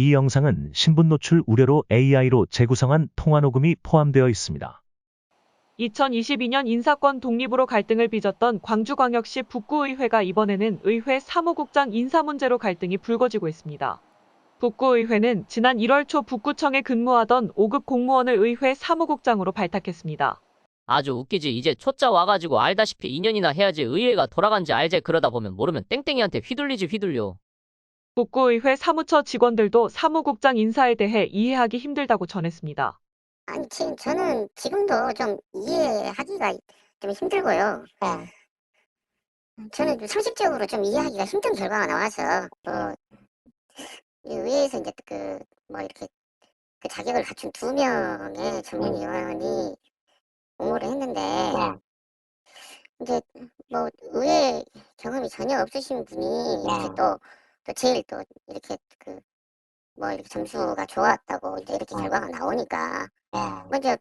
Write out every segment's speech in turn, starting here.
이 영상은 신분 노출 우려로 AI로 재구성한 통화 녹음이 포함되어 있습니다. 2022년 인사권 독립으로 갈등을 빚었던 광주광역시 북구의회가 이번에는 의회 사무국장 인사 문제로 갈등이 불거지고 있습니다. 북구의회는 지난 1월 초 북구청에 근무하던 5급 공무원을 의회 사무국장으로 발탁했습니다. 아주 웃기지. 이제 초짜 와가지고 알다시피 2년이나 해야지 의회가 돌아간지 알제 그러다 보면 모르면 땡땡이한테 휘둘리지 휘둘려. 북구의회 사무처 직원들도 사무국장 인사에 대해 이해하기 힘들다고 전했습니다. 아니, 지- 저는 지금도 좀 이해하기가 좀 힘들고요. 저는 좀 상식적으로 좀 이해하기가 힘든 결과가 나와서, 뭐, 이 의회에서 이제 그, 뭐, 이렇게, 그 자격을 갖춘 두 명의 정년위원이 공모를 했는데, 이제, 뭐, 의회 경험이 전혀 없으신 분이 이렇게 또, 또 제일 또, 이렇게 그, 뭐, 이렇게 점수가 좋았다고 이제 이렇게 결과가 나오니까, 먼저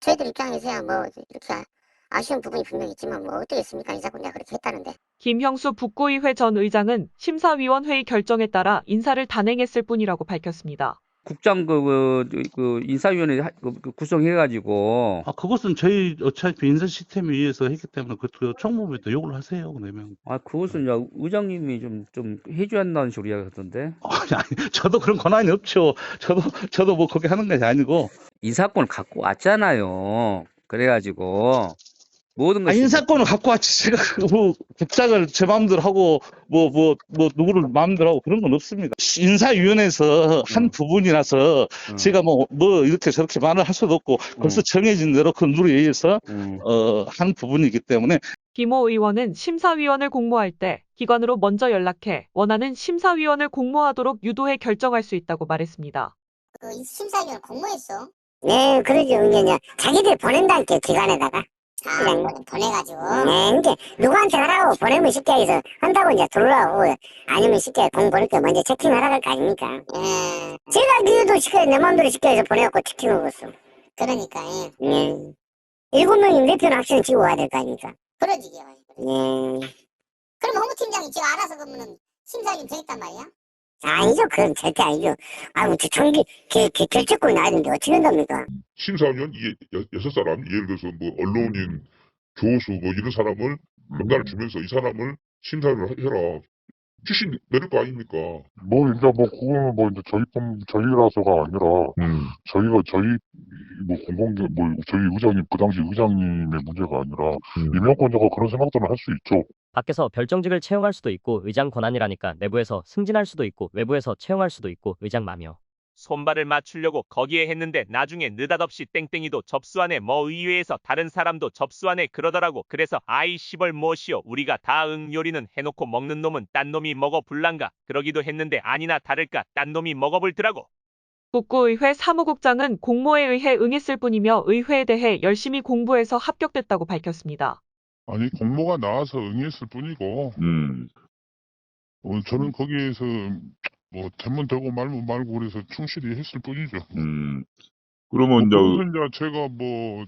저희들 입장에서야 뭐 이렇게 아- 아쉬운 부분이 분명히 있지만 뭐 어떻겠습니까? 인사권자 그렇게 했다는데. 김형수 북구의회 전 의장은 심사위원회의 결정에 따라 인사를 단행했을 뿐이라고 밝혔습니다. 국장 그, 그, 그 인사위원회 하- 그, 그 구성해가지고 아, 그것은 저희 어차피 인사 시스템에 의해서 했기 때문에 그, 그 총무부에도 욕을 하세요, 그러면. 아 그것은 야 의장님이 좀 좀 해줘야 한다는 식으로 이야기하던데 아니, 아니, 저도 그런 권한이 없죠. 저도, 저도 뭐 그렇게 하는 것이 아니고. 인사권을 갖고 왔잖아요. 그래가지고 모든 아, 것이 인사권을 갖고 왔지. 제가 그 뭐, 국장을 제 마음대로 하고, 뭐, 뭐, 뭐, 누구를 마음대로 하고 그런 건 없습니다. 인사위원회에서 한 음. 부분이라서 음, 제가 뭐, 뭐, 이렇게 저렇게 말을 할 수도 없고, 벌써 음. 정해진 대로 그 룰에 의해서, 음. 어, 한 부분이기 때문에 김호 의원은 심사위원을 공모할 때 기관으로 먼저 연락해 원하는 심사위원을 공모하도록 유도해 결정할 수 있다고 말했습니다. 그 심사위원 공모했어 네 그러죠 은연이야 자기들 보낸다니까 기관에다가 아 보내가지고. 네 이제 누구한테 하라고 보내면 쉽게 해서 한다고 이제 들어오고 아니면 쉽게 공 보낼 때 먼저 체킹하라 할거 아닙니까? 예 제가 기회도 시켜야 내 마음대로 시켜서 보내갖고 체킹하고 있어. 그러니까 예. 일곱 명이 대표는 학생 지고 와야 될 거 아닙니까? 그러지요 예 그럼 홍보팀장이 지금 알아서 그러면은 심사위원 정했단 말이야? 아니죠. 그건 절대 아니죠. 아이고, 저 총기, 개, 개, 결정권이 나는데 어떻게 된답니까? 심사위원 이 여- 여섯 사람 예를 들어서 뭐 언론인 교수 뭐 이런 사람을 명단을 주면서 이 사람을 심사를 하- 해라 지시 내릴 거 아닙니까? 뭐 이제 뭐 그거는 뭐 이제 저희 품 저희라서가 아니라 음. 저희가 저희 뭐 공공기 뭐 저희 의장님 그 당시 의장님의 문제가 아니라 음. 임명권자가 그런 생각들을 할 수 있죠. 밖에서 별정직을 채용할 수도 있고 의장 권한이라니까 내부에서 승진할 수도 있고 외부에서 채용할 수도 있고 의장 마며 손발을 맞추려고 거기에 했는데 나중에 느닷없이 땡땡이도 접수하네. 뭐 의회에서 다른 사람도 접수하네 그러더라고. 그래서 아이 시벌 무엇이요 우리가 다 응 요리는 해놓고 먹는 놈은 딴 놈이 먹어 불란가? 그러기도 했는데 아니나 다를까 딴 놈이 먹어불더라고. 북구의회 사무국장은 공모에 의해 응했을 뿐이며 의회에 대해 열심히 공부해서 합격됐다고 밝혔습니다. 아니 공모가 나와서 응했을 뿐이고 음. 어, 저는 거기에서 뭐 되면 되고 말면 말고 그래서 충실히 했을 뿐이죠. 음. 그러면 이제 그래서 이제 제가 뭐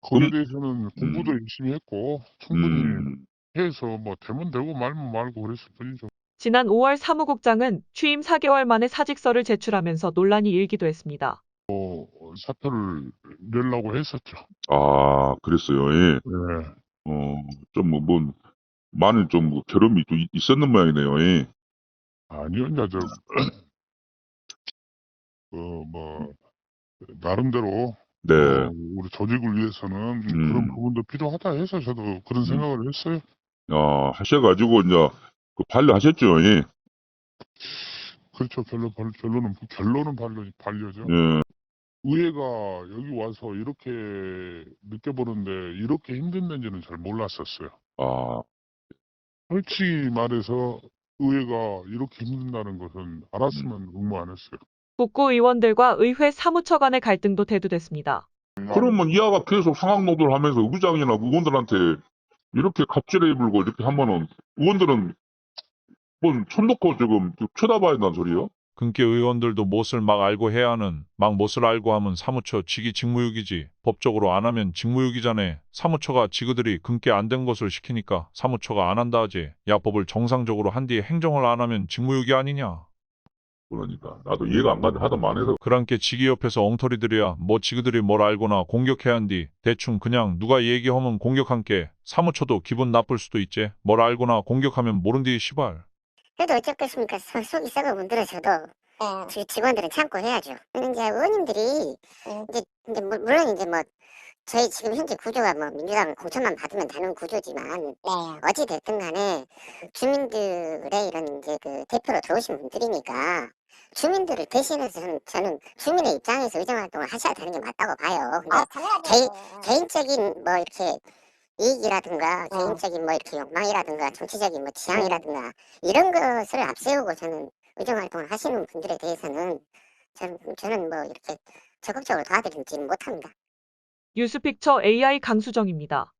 거기에 음. 대해서는 공부도 열심히 했고 충분히 음. 해서 뭐 되면 되고 말면 말고 그랬을 뿐이죠. 지난 5월 사무국장은 취임 4개월 만에 사직서를 제출하면서 논란이 일기도 했습니다. 어, 사표를 내려고 했었죠. 아, 그랬어요. 예. 네. 어, 좀 뭐, 뭐 많은 좀뭐 결함이 또 있- 있었는 모양이네요. 예. 아니요, 이제 저, 그, 뭐, 나름대로, 네. 어, 우리 조직을 위해서는 그런 음. 부분도 필요하다 해서 저도 그런 생각을 했어요. 아, 하셔가지고 이제 그 반려하셨죠. 예. 그렇죠. 결론, 발- 결론은, 결론은 반려, 반려죠. 예. 의회가 여기 와서 이렇게 느껴보는데 이렇게 힘든 데인지는 잘 몰랐었어요. 아, 솔직히 말해서 의회가 이렇게 힘든다는 것은 알았으면 응모 안 했어요. 북구 의원들과 의회 사무처 간의 갈등도 대두됐습니다. 그러면 이하가 계속 상황 노동을 하면서 의장이나 의원들한테 이렇게 갑질해 불고 이렇게 하면은 의원들은 뭐손 놓고 지금 쳐다봐야 한다는 소리요? 근께 의원들도 못을 막 알고 해야 하는 막 못을 알고 하면 사무처 직위 직무유기지. 법적으로 안 하면 직무유기잖아 사무처가 지그들이 근께 안 된 것을 시키니까 사무처가 안 한다 하지. 야법을 정상적으로 한 뒤에 행정을 안 하면 직무유기 아니냐? 그러니까. 나도 이해가 안 가는데 하도 많아서. 그랑께 지기 옆에서 엉터리들이야. 뭐 지그들이 뭘 알거나 공격해야 한디. 대충 그냥 누가 얘기하면 공격한게 사무처도 기분 나쁠 수도 있지. 뭘 알거나 공격하면 모른디 시발 그래도 어쩌겠습니까? 소- 속이 썩어 문드러져도 지- 직원들은 참고 해야죠. 근데 이제 의원님들이 이제, 이제 물- 물론 이제 뭐 저희 지금 현재 구조가 뭐 민주당은 공천만 받으면 되는 구조지만 어찌 됐든 간에 주민들의 이런 이제 그 대표로 들어오신 분들이니까 주민들을 대신해서 저는, 저는 주민의 입장에서 의정 활동을 하셔야 되는 게 맞다고 봐요. 근데 개인, 개인적인 뭐 이렇게 이익이라든가 개인적인 뭐 이렇게 욕망이라든가 정치적인 뭐 지향이라든가 이런 것을 앞세우고 저는 의정 활동을 하시는 분들에 대해서는 저는, 저는 뭐 이렇게 적극적으로 도와드리지는 못합니다. 뉴스픽처 AI 강수정입니다.